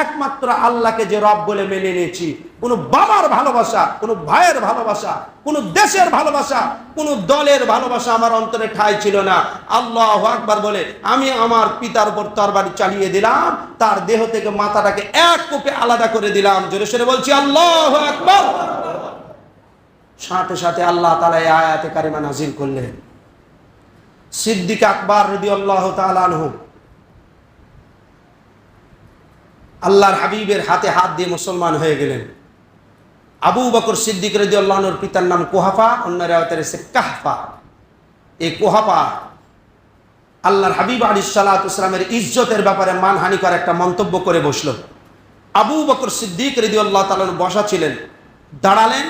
একমাত্র আল্লাহকে যে রব বলে মেনে নিয়েছি। কোনো বাবার ভালোবাসা, কোনো ভাইয়ের ভালোবাসা, কোনো দেশের ভালোবাসা, কোনো দলের ভালোবাসা আমার অন্তরে ঠাই ছিল না। আল্লাহ আকবার বলে, আমি আমার পিতার উপর তরবারি চালিয়ে দিলাম, তার দেহ থেকে মাথাটাকে এক কোপে আলাদা করে দিলাম। জোরে সরে বলছি, আল্লাহ আকবার। সাথে সাথে আল্লাহ তালা আয়াতে কারিমা নাজির করলেন। সিদ্দিক আকবর রদি আল্লাহ তালানহ আল্লাহর হাবিবের হাতে হাত দিয়ে মুসলমান হয়ে গেলেন। আবু বকর সিদ্দিক রদি আল্লাহর পিতার নাম কোহাফা, অন্য রেওয়াতের এসে কাহফা। এই কোহাফা আল্লাহর হাবিব আলী সালাতামের ইজ্জতের ব্যাপারে মানহানি করে একটা মন্তব্য করে বসল। আবু বকর সিদ্দিক রেদি আল্লাহ তালন বসা ছিলেন, দাঁড়ালেন,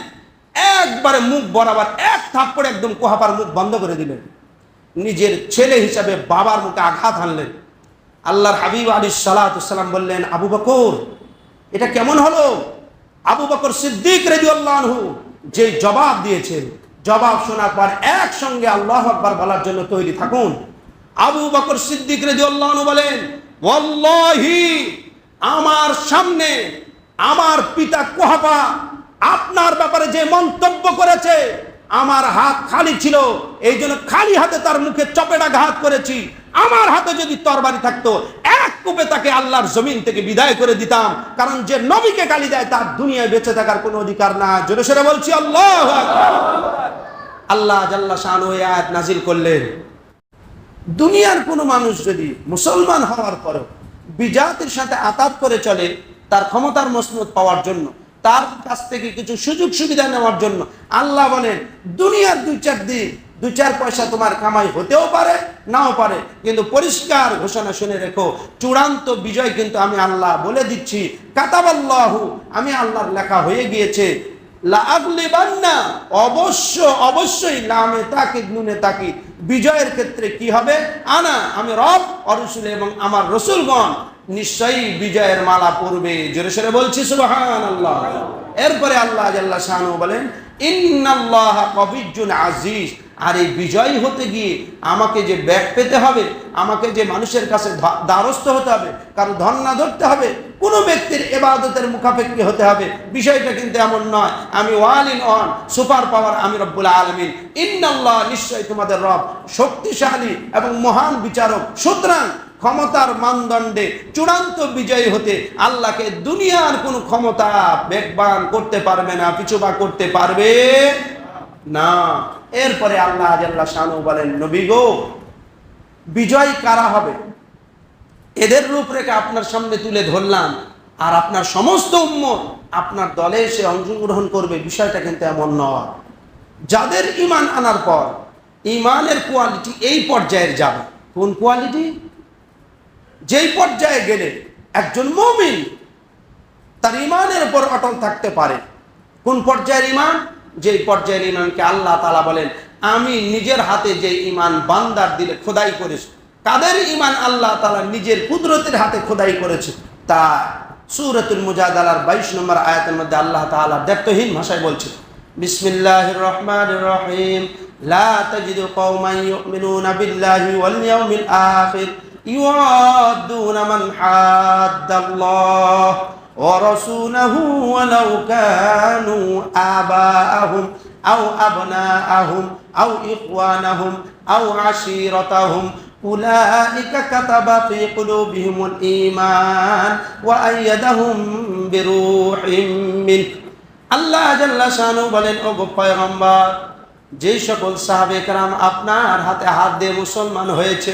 একবারে মুখ বরাবর এক থাপ্পড়ে একদম কোহাপার মুখ বন্ধ করে দিলেন। নিজের ছেলে হিসাবে বাবার মুখে আঘাত হানলেন। আল্লাহর হাবিব আলী সালাতাম বললেন, আবু বকর, এটা কেমন হলো? আবু বকর সিদ্দিক রেদিউল্লাহু যে জবাব দিয়েছেন, জবাব শোনার পর একসঙ্গে আল্লাহ আকবার বলার জন্য তৈরি থাকুন। আবু বকর সিদ্দিক রেদিউল্লাহু বলেন আমার সামনে আমার পিতা কোহাপা আপনার ব্যাপারে যে মন্তব্য করেছে, আমার হাত খালি ছিল এই জন্য খালি হাতে তার মুখে চপেটা ঘাত করেছি। আমার হাতে যদি তরবারি থাকতো, এক কোপে তাকে আল্লাহর জমিন থেকে বিদায় করে দিতাম। কারণ যে নবীকে গালি দেয়, তার দুনিয়ায় বেঁচে থাকার কোনো অধিকার না জোরে সরে বলছি, আল্লাহ আল্লাহ জাল্লা শাহ আয়াত নাজিল করলেন। দুনিয়ার কোনো মানুষ যদি মুসলমান হওয়ার পরেও বিজাতির সাথে আতাত করে চলে, তার ক্ষমতার মসনদ পাওয়ার জন্য, তার কাছ থেকে কিছু সুযোগ সুবিধা নেওয়ার জন্য, আল্লাহ বলেন, দুনিয়ার দুই চার দিন দু চার পয়সা তোমার কামাই হতেও পারে, নাও পারে। কিন্তু পরিষ্কার ঘোষণা শুনে রেখো, চূড়ান্ত বিজয় কিন্তু আমি আল্লাহ বলে দিচ্ছি। কাতাবাল্লাহু, আমি আল্লাহর লেখা হয়ে গিয়েছে। অবশ্য, অবশ্যই নামে তাকিদ, নুনে তাকিদ। বিজয়ের ক্ষেত্রে কি হবে? আনা, আমি রব, অরসুল এবং আমার রসুলগণ নিশ্চয়ই বিজয়ের মালা পড়বে জোরে সরে বলছি সুবহান আল্লাহ এরপরে আল্লাহ জাল্লা শাহানু বলেন, ইন্নাল্লাহ কবিজুন আজিজ। আর এই বিজয়ী হতে গিয়ে আমাকে যে ব্যাগ পেতে হবে, আমাকে যে মানুষের কাছে দ্বারস্থ হতে হবে, কারও ধর্ণা ধরতে হবে, কোনো ব্যক্তির এবাদতের মুখাপেক্ষি হতে হবে। বিষয়টা কিন্তু এমন নয়। আমি ওয়াল ইন অন সুপার পাওয়ার আমি রব্বুল আলমিন। ইন্নাল্লাহ নিশ্চয়ই তোমাদের রব শক্তিশালী এবং মহান বিচারক। সুতরাং ক্ষমতার মানদণ্ডে চূড়ান্ত বিজয়ী হতে আল্লাহকে দুনিয়ার কোনো ক্ষমতা বেগবান করতে পারবে না পিছুবা করতে পারবে না। এরপরে আল্লাহ আজাল্লাহ শানু বলেন, নবী গো, বিজয় কারা হবে? এদের রূপরেখা আপনার সামনে তুলে ধরলাম, আর আপনার সমস্ত উম্মত আপনার দলে এসে অংশগ্রহণ করবে, বিষয়টা কিন্তু এমন নয়। যাদের ইমান আনার পর ইমানের কোয়ালিটি এই পর্যায়ের যাবে। কোন কোয়ালিটি? যেই পর্যায়ে গেলে একজন মমিন তার ইমানের উপর অটল থাকতে পারে। কোন পর্যায়ের ইমান যেই পর্যায়ের ইমানকে আল্লাহ তালা বলেন আমি নিজের হাতে যে ইমান বান্দার দিলে খোদাই করেছি কাদের ইমান আল্লাহ তালা নিজের কুদরতের হাতে খোদাই করেছে তা সুরতুল মুজাদালার বাইশ নম্বর আয়াতের মধ্যে আল্লাহ তাআলা দেখতহীন ভাষায় বলছে বিসমিল্লাহির রহমানির রহিম লা তাজিদু কওমান ইউমিনুনা বিল্লাহি ওয়াল ইয়াউমিল আখির يوادون من حاد الله ورسوله ولو كانوا آباءهم أو أبناءهم أو إخوانهم أو عشيرتهم أولئك كتب في قلوبهم الإيمان وأيدهم بروح منه আল্লাহ জাল্লা শানু বলেন ও গো পয়গম্বর যে সকল সাহাবে کرام আপনার হাতে হাত দিয়ে মুসলমান হয়েছে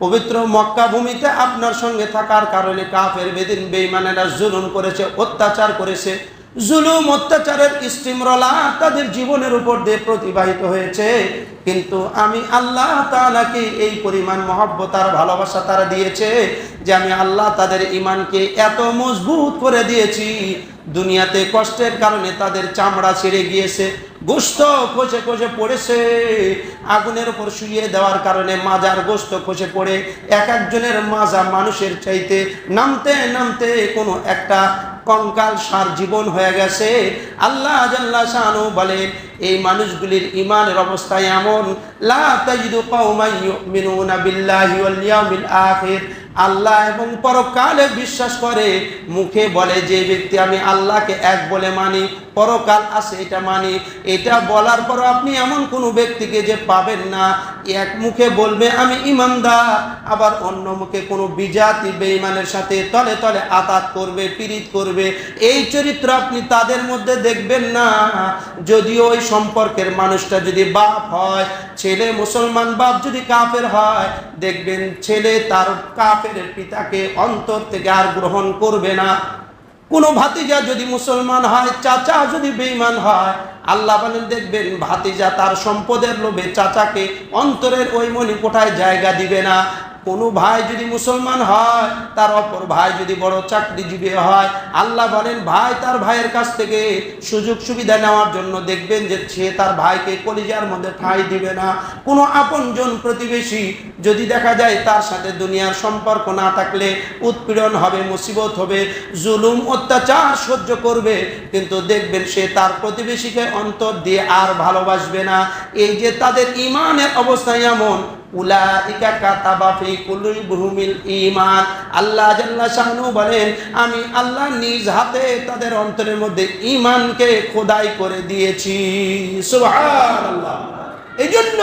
পবিত্র মক্কা ভূমিতে আপনার সঙ্গে থাকার কারণে কাফের বেদিন বেইমানেরা জুলুম করেছে অত্যাচার করেছে। জুলুম, অত্যাচারের স্টিমরলা তাদের জীবনের উপর দিয়ে প্রতিবাহিত হয়েছে। কিন্তু আমি আল্লাহ তাআলাকে এই পরিমাণ মহব্বত আর ভালোবাসা তারা দিয়েছে যে আমি আল্লাহ তাদের ইমানকে এত মজবুত করে দিয়েছি। দুনিয়াতে কষ্টের কারণে তাদের চামড়া ছিঁড়ে গিয়েছে, গোস্ত খসে খসে পড়েছে। আগুনের উপর শুয়ে দেওয়ার কারণে মাজার গোস্ত খসে পড়ে, এক একজনের মাজা মানুষের চাইতে নামতে নামতে কোনো একটা কঙ্কাল সার জীবন হয়ে গেছে। আল্লাহ বলেন এই মানুষগুলির ইমানের অবস্থা এমন আল্লাহ এবং পরকালে বিশ্বাস করে, মুখে বলে যে ব্যক্তি, আমি আল্লাহকে এক বলে মানি, পরকাল আছে এটা মানি। এটা বলার পর আপনি এমন কোনো ব্যক্তিকে যে পাবেন না। এক মুখে বলবে, আমি ইমানদার। আবার অন্য মুখে কোনো বিজাতি বেঈমানের সাথে তলে তলে আতাত করবে, পীড়িত করবে। এই চরিত্র আপনি তাদের মধ্যে দেখবেন না। যদিও ওই সম্পর্কের মানুষটা যদি বাপ হয়, ছেলে মুসলমান বাপ যদি কাফের হয়, দেখবেন ছেলে তার কাফের পিতাকে অন্তর থেকে আর গ্রহণ করবে না। কোনো ভাতিজা যদি মুসলমান হয়, চাচা যদি বেঈমান হয়, আল্লাহ বলেন, দেখবেন ভাতিজা তার সম্পদের লোভে চাচাকে অন্তরের ওই মনি কোঠায় জায়গা দিবে না। কোনো ভাই যদি মুসলমান হয়, তার অপর ভাই যদি বড় চাকরিজীবী হয়, আল্লাহ বলেন, ভাই তার ভাইয়ের কাছ থেকে সুযোগ সুবিধা নেওয়ার জন্য দেখবেন যে সে তার ভাইকে কলিজার মধ্যে ঠাঁই দিবে না। কোনো আপনজন প্রতিবেশী যদি দেখা যায় তার সাথে দুনিয়ার সম্পর্ক না থাকলে উৎপীড়ন হবে, মুসিবত হবে, জুলুম, অত্যাচার সহ্য করবে, কিন্তু দেখবেন সে তার প্রতিবেশীকে অন্তর দিয়ে আর ভালোবাসবে না। এই যে তাদের ইমানের অবস্থা এমন উলাইকা কাতাবা ফি কুলুবিহিল ঈমান। আল্লাহ জাল্লা শানু বলেন, আমি আল্লাহ নিজ হাতে তাদের অন্তরের মধ্যে ঈমানকে খোদাই করে দিয়েছি। সুবহানাল্লাহ। এই জন্য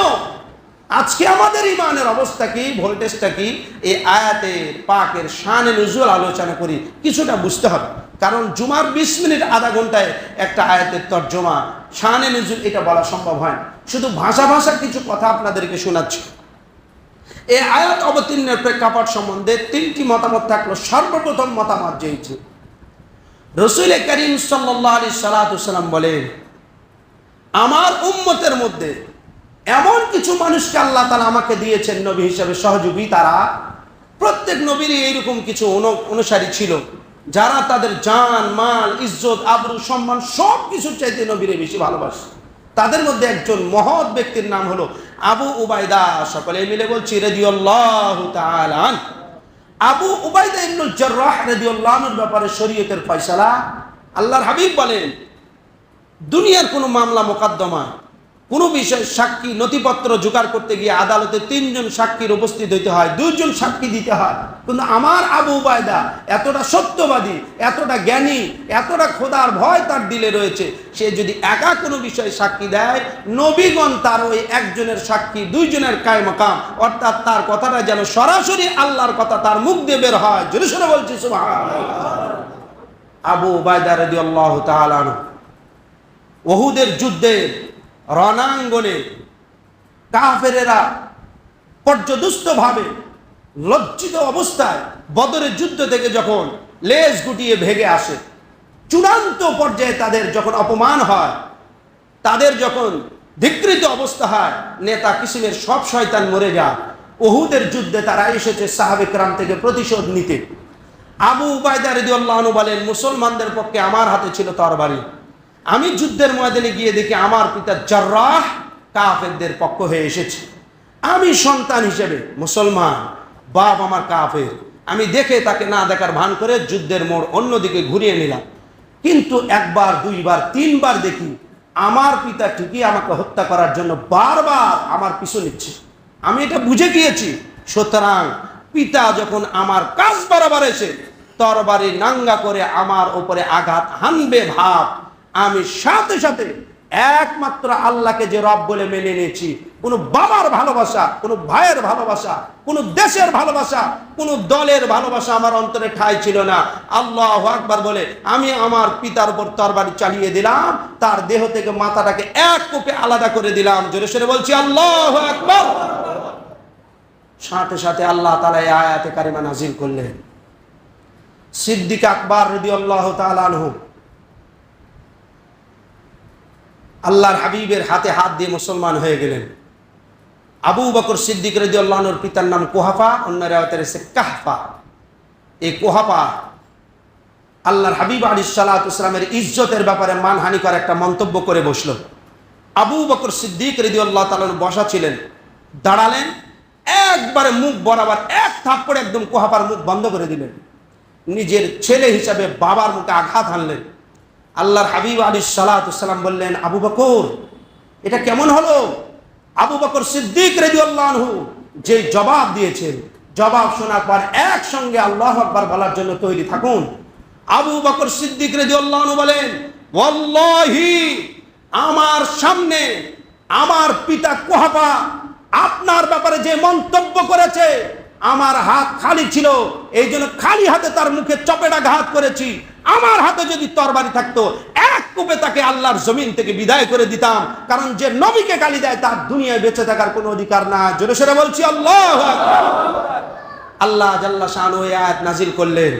আজকে আমাদের ইমানের অবস্থা কি, ভোল্টেজটা কি? এই আয়াতের পাকের শানে নজুল আলোচনা করি, কিছুটা বুঝতে হবে। কারণ জুমার বিশ মিনিট আধা ঘন্টায় একটা আয়াতের তর্জমা, শানে নজুল এটা বলা সম্ভব হয় না। শুধু ভাষা ভাষা কিছু কথা আপনাদেরকে শোনাচ্ছি। এই আয়াত অবতীর্ণের প্রেক্ষাপট সম্বন্ধে তিনটি মতামত থাকল। সর্বপ্রথম মতামত যেইছে রসুল করিম সাল্লাহ আলী সালাতাম বলেন, আমার উম্মতের মধ্যে এমন কিছু মানুষকে আল্লাহ তালা আমাকে দিয়েছেন নবী হিসাবে সহযোগী, তারা প্রত্যেক নবীরই এইরকম কিছু অনু- অনুসারী ছিল, যারা তাদের জান, মাল, ইজ্জত, আবরু, সম্মান সব কিছুর চাইতে নবীরে বেশি ভালোবাসে। তাদের মধ্যে একজন মহৎ ব্যক্তির নাম হলো আবু উবায়দা, সকলে মিলে বলছি আবু রাদিয়াল্লাহুর ব্যাপারে শরীয়তের ফয়সালা আল্লাহর হাবিব বলেন, দুনিয়ার কোনো মামলা মোকদ্দমা কোনো বিষয়ে সাক্ষী, নথিপত্র জোগাড় করতে গিয়ে আদালতে তিনজন সাক্ষীর উপস্থিত হইতে হয়, দুইজন সাক্ষী দিতে হয়। কিন্তু আমার আবু উবায়দা এতটা সত্যবাদী, এতটা জ্ঞানী, এতটা খোদার ভয় তার দিলে রয়েছে। সে যদি একা কোনো বিষয়ে সাক্ষী দেয়, নবীগণ তার ওই একজনের সাক্ষী, দুইজনের কায় মাকাম অর্থাৎ তার কথাটা যেন সরাসরি আল্লাহর কথা তার মুখ দিয়ে বের হয়। জোরে সোরে বলছি আবু উবায়দা রাদিয়াল্লাহু তাআলা আনহু। ওহুদের যুদ্ধে রণাঙ্গনে কাফেরেরা পর্যদুস্তভাবে লজ্জিত অবস্থায় বদরের যুদ্ধ থেকে যখন লেজ গুটিয়ে ভেগে আসে, চূড়ান্ত পর্যায়ে তাদের যখন অপমান হয়, তাদের যখন ধিকৃত অবস্থা হয়, নেতা কিসিমের সব শয়তান মরে যায় ওহুদের যুদ্ধে তারা এসেছে সাহাবেকরাম থেকে প্রতিশোধ নিতে। আবু উবায়দা রেদিউল্লাহ বলেন, মুসলমানদের পক্ষে আমার হাতে ছিল তরবারি। আমি যুদ্ধের ময়দানে গিয়ে দেখি আমার পিতা জার্রাহ কাফেরদের পক্ষ হয়ে এসেছে। আমি সন্তান হিসেবে মুসলমান, বাপ আমার কাফের। আমি দেখে তাকে না দেখার ভান করে যুদ্ধের মোড় অন্যদিকে ঘুরিয়ে নিলাম। কিন্তু একবার, দুইবার, তিনবার দেখি আমার পিতা ঠিকই আমাকে হত্যা করার জন্য বারবার আমার পিছু নিচ্ছে। আমি এটা বুঝে গিয়েছি। সুতরাং পিতা যখন আমার কাজ বরাবর এসে তরবারি নাঙ্গা করে আমার ওপরে আঘাত হানবে ভাব আমি সাথে সাথে একমাত্র আল্লাহকে যে রব বলে মেনে নিয়েছি। কোনো বাবার ভালোবাসা, কোনো ভাইয়ের ভালোবাসা, কোনো দেশের ভালোবাসা, কোনো দলের ভালোবাসা আমার অন্তরে ঠাই ছিল না। আল্লাহ আকবার বলে, আমি আমার পিতার উপর তরবারি চালিয়ে দিলাম, তার দেহ থেকে মাথাটাকে এক কোপে আলাদা করে দিলাম। জোরে সরে বলছি, আল্লাহ আকবার। সাথে সাথে আল্লাহ তালা আয়াতে কারিমা নাজিল করলেন। সিদ্দিক আকবর রবি আল্লাহ তালানহু আল্লাহর হাবিবের হাতে হাত দিয়ে মুসলমান হয়ে গেলেন। আবু বকর সিদ্দিক রদি আল্লাহর পিতার নাম কোহাফা, অন্য রেওয়াতের এসে কাহফা। এই কোহাফা আল্লাহর হাবিব আলী সালাতামের ইজ্জতের ব্যাপারে মানহানি করে একটা মন্তব্য করে বসল। আবু বকর সিদ্দিক রেদি আল্লাহ তালন বসা ছিলেন, দাঁড়ালেন, একবারে মুখ বরাবর এক থাপ্পড়ে একদম কোহাপার মুখ বন্ধ করে দিলেন। নিজের ছেলে হিসাবে বাবার মুখে আঘাত হানলেন। আল্লাহর হাবিব আলী সালাতাম বললেন, আবু বকর, এটা কেমন হলো? আবু বকর সিদ্দিক রেজু যে জবাব দিয়েছেন, জবাব শোনার পর একসঙ্গে আল্লাহ আকবার বলার জন্য তৈরি থাকুন। আবু বকর সিদ্দিক আনহু বলেন, ওয়াল্লাহি, আমার সামনে আমার পিতা কোহাফা আপনার ব্যাপারে যে মন্তব্য করেছে আমার হাত খালি ছিল, এই জন্য খালি হাতে তার মুখে চপেটা ঘাত করেছি। আমার হাতে যদি তরবারি থাকতো, এক কূপে তাকে আল্লাহর জমিন থেকে বিদায় করে দিতাম। কারণ যে নবীকে গালি দেয়, তার দুনিয়ায় বেঁচে থাকার কোনো অধিকার না জোরে সেরে বলছি, আল্লাহ আল্লাহ জাল্লা শাহ নাজিল করলেন।